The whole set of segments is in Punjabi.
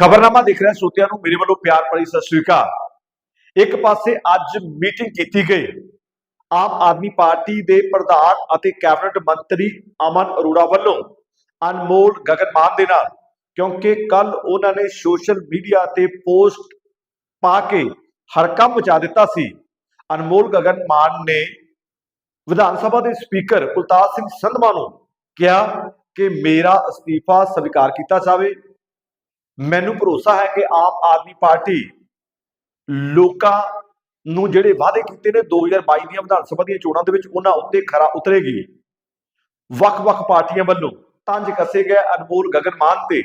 ਖਬਰਨਾਮਾ ਦੇਖ ਰਿਹਾ ਸਰੋਤਿਆਂ ਨੂੰ, ਮੇਰੇ ਵੱਲੋਂ ਪਿਆਰ ਭਰੀ ਸਤਿ ਸ੍ਰੀ ਅਕਾਲ। ਇੱਕ ਪਾਸੇ ਅੱਜ ਮੀਟਿੰਗ ਕੀਤੀ ਗਈ। ਆਮ ਆਦਮੀ ਪਾਰਟੀ ਦੇ ਪ੍ਰਧਾਨ ਅਤੇ ਕੈਬਨਿਟ ਮੰਤਰੀ ਅਮਨ ਅਰੋੜਾ ਵੱਲੋਂ ਅਨਮੋਲ ਗਗਨ ਮਾਨ ਦੇ ਨਾਲ, ਕਿਉਂਕਿ ਕੱਲ ਉਹਨਾਂ ਨੇ ਸੋਸ਼ਲ ਮੀਡੀਆ ਤੇ ਪੋਸਟ ਪਾ ਕੇ ਹੜਕੰਪ ਮਚਾ ਦਿੱਤਾ ਸੀ। ਅਨਮੋਲ ਗਗਨ ਮਾਨ ਨੇ ਵਿਧਾਨ ਸਭਾ ਦੇ ਸਪੀਕਰ ਕੁਲਤਾਰ ਸਿੰਘ ਸੰਧਵਾ ਨੂੰ ਕਿਹਾ ਕਿ ਮੇਰਾ ਅਸਤੀਫਾ ਸਵੀਕਾਰ ਕੀਤਾ ਜਾਵੇ। ਮੈਨੂੰ ਭਰੋਸਾ ਹੈ ਕਿ ਆਮ ਆਦਮੀ ਪਾਰਟੀ ਲੋਕਾਂ ਨੂੰ ਜਿਹੜੇ ਵਾਅਦੇ ਕੀਤੇ ਨੇ 2022 ਦੀਆਂ ਵਿਧਾਨ ਸਭਾ ਦੀਆਂ ਚੋਣਾਂ ਦੇ ਵਿੱਚ, ਉਹਨਾਂ ਉੱਤੇ ਖਰਾ ਉਤਰੇਗੀ। ਵੱਖ-ਵੱਖ ਪਾਰਟੀਆਂ ਵੱਲੋਂ ਤੰਜ ਕੱਸੇ ਗਏ ਅਨਮੋਲ ਗਗਨ ਮਾਨ ਤੇ।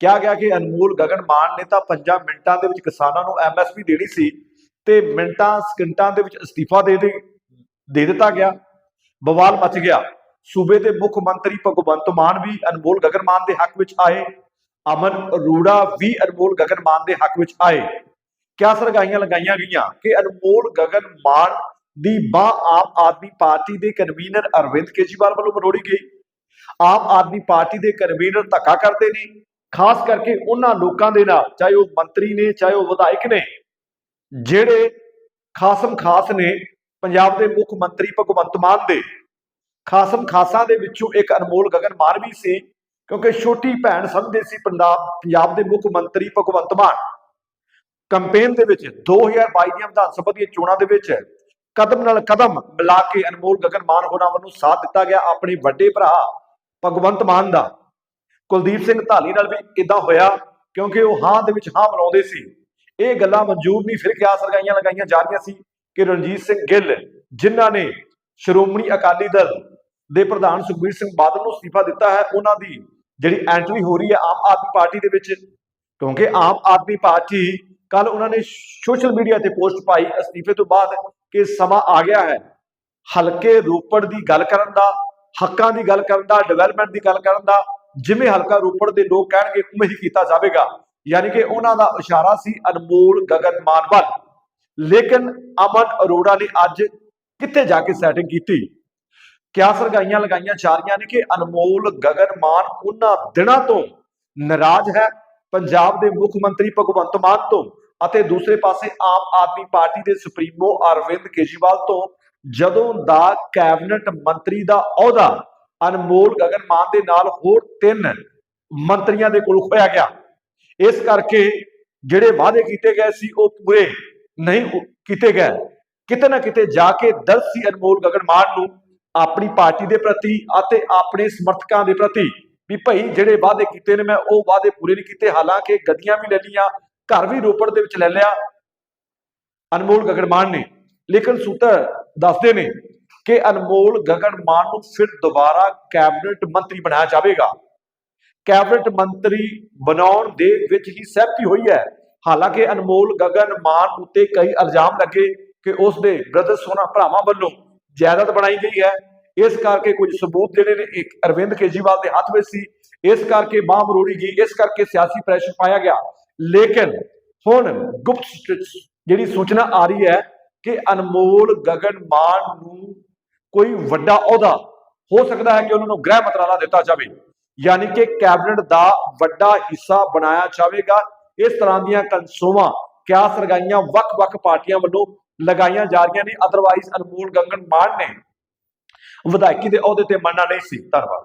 ਕਿਹਾ ਗਿਆ ਕਿ ਅਨਮੋਲ ਗਗਨ ਮਾਨ ਨੇ ਤਾਂ 5 ਮਿੰਟਾਂ ਦੇ ਵਿੱਚ ਕਿਸਾਨਾਂ ਨੂੰ ਐਮਐਸਪੀ ਦੇਣੀ ਸੀ ਤੇ ਮਿੰਟਾਂ, ਸਕਿੰਟਾਂ ਦੇ ਵਿੱਚ ਅਸਤੀਫਾ ਦੇ ਦੇ ਦੇ ਦਿੱਤਾ ਗਿਆ। ਬਵਾਲ ਮਚ ਗਿਆ। ਸੂਬੇ ਦੇ ਮੁੱਖ ਮੰਤਰੀ ਭਗਵੰਤ ਮਾਨ ਵੀ ਅਨਮੋਲ ਗਗਨ ਮਾਨ ਦੇ ਹੱਕ ਵਿੱਚ ਆਏ। ਅਮਨ ਅਰੋੜਾ ਵੀ ਅਨਮੋਲ ਗਗਨ ਮਾਨ ਦੇ ਹੱਕ ਵਿੱਚ ਆਏ। ਕਿਆ ਸਰਗਾਈਆਂ ਲਗਾਈਆਂ ਗਈਆਂ? ਕਿ ਅਨਮੋਲ ਗਗਨ ਮਾਨ ਦੀ ਬਾਹ ਆਮ ਆਦਮੀ ਪਾਰਟੀ ਦੇ ਕਨਵੀਨਰ ਅਰਵਿੰਦ ਕੇਜਰੀਵਾਲ ਵੱਲੋਂ ਮਰੋੜੀ ਗਈ। ਆਮ ਆਦਮੀ ਪਾਰਟੀ ਦੇ ਕਨਵੀਨਰ ਧੱਕਾ ਕਰਦੇ ਨੇ, ਖਾਸ ਕਰਕੇ ਉਹਨਾਂ ਲੋਕਾਂ ਦੇ ਨਾਲ, ਚਾਹੇ ਉਹ ਮੰਤਰੀ ਨੇ, ਚਾਹੇ ਉਹ ਵਿਧਾਇਕ ਨੇ, ਜਿਹੜੇ ਖਾਸਮ ਖਾਸ ਨੇ ਪੰਜਾਬ ਦੇ ਮੁੱਖ ਮੰਤਰੀ ਭਗਵੰਤ ਮਾਨ ਦੇ। ਖਾਸਮ ਖਾਸਾਂ ਦੇ ਵਿੱਚੋਂ ਇੱਕ ਅਨਮੋਲ ਗਗਨ ਮਾਨ ਵੀ ਸੀ। ਕਿਉਂਕਿ ਛੋਟੀ ਭੈਣ ਸਮਝਦੇ ਸੀ ਪੰਜਾਬ ਪੰਜਾਬ ਦੇ ਮੁੱਖ ਮੰਤਰੀ ਭਗਵੰਤ ਮਾਨ। ਕੰਪੇਨ ਦੇ ਵਿੱਚ 2022 ਦੀਆਂ ਵਿਧਾਨ ਸਭਾ ਦੀਆਂ ਚੋਣਾਂ ਦੇ ਵਿੱਚ ਕਦਮ ਨਾਲ ਕਦਮ ਮਿਲਾ ਕੇ ਅਨਮੋਲ ਗਗਨ ਮਾਨ ਹੋਰਾਂ ਵੱਲੋਂ ਸਾਥ ਦਿੱਤਾ ਗਿਆ ਆਪਣੇ ਵੱਡੇ ਭਰਾ ਭਗਵੰਤ ਮਾਨ ਦਾ। ਕੁਲਦੀਪ ਸਿੰਘ ਧਾਲੀ ਨਾਲ ਵੀ ਇਦਾਂ ਹੋਇਆ ਕਿਉਂਕਿ ਉਹ ਹਾਂ ਦੇ ਵਿੱਚ ਹਾਂ ਮਿਲਾਉਂਦੇ ਸੀ। ਇਹ ਗੱਲਾਂ ਮਨਜ਼ੂਰ ਨਹੀਂ, ਫਿਰ ਕਿਆ ਸਰਗਾਈਆਂ ਲਗਾਈਆਂ ਜਾ ਰਹੀਆਂ ਸੀ ਕਿ ਰਣਜੀਤ ਸਿੰਘ ਗਿੱਲ, ਜਿਨ੍ਹਾਂ ਨੇ ਸ਼੍ਰੋਮਣੀ ਅਕਾਲੀ ਦਲ ਦੇ ਪ੍ਰਧਾਨ ਸੁਖਬੀਰ ਸਿੰਘ ਬਾਦਲ ਨੂੰ ਅਸਤੀਫਾ ਦਿੱਤਾ ਹੈ, ਉਹਨਾਂ ਦੀ ਜਿਹੜੀ ਐਂਟਰੀ ਹੋ ਰਹੀ ਹੈ ਆਮ ਆਦਮੀ ਪਾਰਟੀ ਦੇ ਵਿੱਚ, ਕਿਉਂਕਿ ਆਮ ਆਦਮੀ ਪਾਰਟੀ ਕੱਲ ਉਹਨਾਂ ਨੇ ਸੋਸ਼ਲ ਮੀਡੀਆ ਤੇ ਪੋਸਟ ਪਾਈ, ਅਸਤੀਫੇ ਤੋਂ ਬਾਅਦ ਕਿ ਸਮਾਂ ਆ ਗਿਆ ਹੈ। ਹਲਕੇ ਰੋਪੜ ਦੀ ਗੱਲ ਕਰਨ ਦਾ, ਹੱਕਾਂ ਦੀ ਗੱਲ ਕਰਨ ਦਾ ਡਿਵੈਲਪਮੈਂਟ ਦੀ ਗੱਲ ਕਰਨ ਦਾ, ਜਿਵੇਂ ਹਲਕਾ ਰੋਪੜ ਦੇ ਲੋਕ ਕਹਿਣਗੇ, ਉਵੇਂ ਹੀ ਕੀਤਾ ਜਾਵੇਗਾ। ਯਾਨੀ ਕਿ ਉਹਨਾਂ ਦਾ ਇਸ਼ਾਰਾ ਸੀ ਅਨਮੋਲ ਗਗਨ ਮਾਨਵਲ। ਲੇਕਿਨ ਅਮਨ ਅਰੋੜਾ ਨੇ ਅੱਜ ਕਿੱਥੇ ਜਾ ਕੇ ਸੈਟਿੰਗ ਕੀਤੀ? ਕਿਆ ਸਰਗਾਈਆਂ ਲਗਾਈਆਂ ਜਾ ਰਹੀਆਂ ਨੇ ਕਿ ਅਨਮੋਲ, ਗਗਨ, ਮਾਨ ਉਹਨਾਂ ਦਿਨਾਂ ਤੋਂ ਨਾਰਾਜ਼ ਹੈ, ਪੰਜਾਬ ਦੇ ਮੁੱਖ ਮੰਤਰੀ ਭਗਵੰਤ ਮਾਨ ਤੋਂ ਅਤੇ ਦੂਸਰੇ ਪਾਸੇ ਆਮ ਆਦਮੀ ਪਾਰਟੀ ਦੇ ਸੁਪਰੀਮੋ ਅਰਵਿੰਦ ਕੇਜਰੀਵਾਲ ਤੋਂ ਜਦੋਂ ਦਾ ਕੈਬਨਿਟ ਮੰਤਰੀ ਦਾ ਅਹੁਦਾ ਅਨਮੋਲ, ਗਗਨ, ਮਾਨ ਦੇ ਨਾਲ ਹੋਰ ਤਿੰਨ ਮੰਤਰੀਆਂ ਦੇ ਕੋਲ ਖੋਇਆ ਗਿਆ। ਇਸ ਕਰਕੇ ਜਿਹੜੇ ਵਾਅਦੇ ਕੀਤੇ ਗਏ ਸੀ ਉਹ ਪੂਰੇ ਨਹੀਂ ਕੀਤੇ ਗਏ। ਕਿਤੇ ਨਾ ਕਿਤੇ ਜਾ ਕੇ ਦਰਦ ਸੀ ਅਨਮੋਲ, ਗਗਨ, ਮਾਨ ਨੂੰ ਆਪਣੀ ਪਾਰਟੀ ਦੇ ਪ੍ਰਤੀ ਅਤੇ ਆਪਣੇ ਸਮਰਥਕਾਂ ਦੇ ਪ੍ਰਤੀ ਵੀ ਭਾਈ ਜਿਹੜੇ ਵਾਅਦੇ ਕੀਤੇ ਨੇ, ਮੈਂ ਉਹ ਵਾਅਦੇ ਪੂਰੇ ਨਹੀਂ ਕੀਤੇ। ਹਾਲਾਂਕਿ ਗੱਡੀਆਂ ਵੀ ਲੈ ਲਈਆਂ, ਘਰ ਵੀ ਰੋਪੜ ਦੇ ਵਿੱਚ ਲੈ ਲਿਆ। ਅਨਮੋਲ ਗਗਨ ਮਾਨ ਨੇ। ਲੇਕਿਨ ਸੂਤਰ ਦੱਸਦੇ ਨੇ ਕਿ ਅਨਮੋਲ ਗਗਨ ਮਾਨ ਨੂੰ ਫਿਰ ਦੁਬਾਰਾ ਕੈਬਨਿਟ ਮੰਤਰੀ ਬਣਾਇਆ ਜਾਵੇਗਾ। ਕੈਬਨਿਟ ਮੰਤਰੀ ਬਣਾਉਣ ਦੇ ਵਿੱਚ ਹੀ ਸਹਿਮਤੀ ਹੋਈ ਹੈ। ਹਾਲਾਂਕਿ ਅਨਮੋਲ ਗਗਨ ਮਾਨ ਉੱਤੇ ਕਈ ਇਲਜ਼ਾਮ ਲੱਗੇ ਕਿ ਉਸ ਦੇ ਬ੍ਰਦਰ ਸੋਨਾ ਭਰਾਵਾਂ ਵੱਲੋਂ ਜਾਇਦਾਦ ਬਣਾਈ ਗਈ ਹੈ। ਇਸ ਕਰਕੇ ਕੁਝ ਸਬੂਤ ਜਿਹੜੇ ਨੇ, ਇੱਕ ਅਰਵਿੰਦ ਕੇਜਰੀਵਾਲ ਦੇ ਹੱਥ ਵਿੱਚ ਸੀ। ਇਸ ਕਰਕੇ ਬਾਹ ਮਰੋੜੀ ਗਈ। ਇਸ ਕਰਕੇ ਸਿਆਸੀ ਪ੍ਰੈਸ਼ਰ ਪਾਇਆ ਗਿਆ। ਲੇਕਿਨ ਹੁਣ ਗੁਪਤ ਜਿਹੜੀ ਸੂਚਨਾ ਆ ਰਹੀ ਹੈ ਕਿ ਅਨਮੋਲ ਗਗਨ ਮਾਨ ਨੂੰ ਕੋਈ ਵੱਡਾ ਅਹੁਦਾ ਹੋ ਸਕਦਾ ਹੈ ਕਿ ਉਹਨਾਂ ਨੂੰ ਗ੍ਰਹਿ ਮੰਤਰਾਲਾ ਦਿੱਤਾ ਜਾਵੇ। ਯਾਨੀ ਕਿ ਕੈਬਨਿਟ ਦਾ ਵੱਡਾ ਹਿੱਸਾ ਬਣਾਇਆ ਜਾਵੇਗਾ। ਇਸ ਤਰ੍ਹਾਂ ਦੀਆਂ ਕਨਸੋਵਾਂ ਕਿਆ ਸਰਗਾਈਆਂ ਵੱਖ-ਵੱਖ ਪਾਰਟੀਆਂ ਵੱਲੋਂ ਲਗਾਈਆਂ ਜਾ ਰਹੀਆਂ ਨੇ। ਅਦਰਵਾਈਜ਼ ਅਨਮੋਲ ਗੰਗਨ ਮਾਨ ਨੇ ਵਿਧਾਇਕੀ ਦੇ ਅਹੁਦੇ ਤੇ ਮੰਨਣਾ ਨਹੀਂ ਸੀ। ਧੰਨਵਾਦ।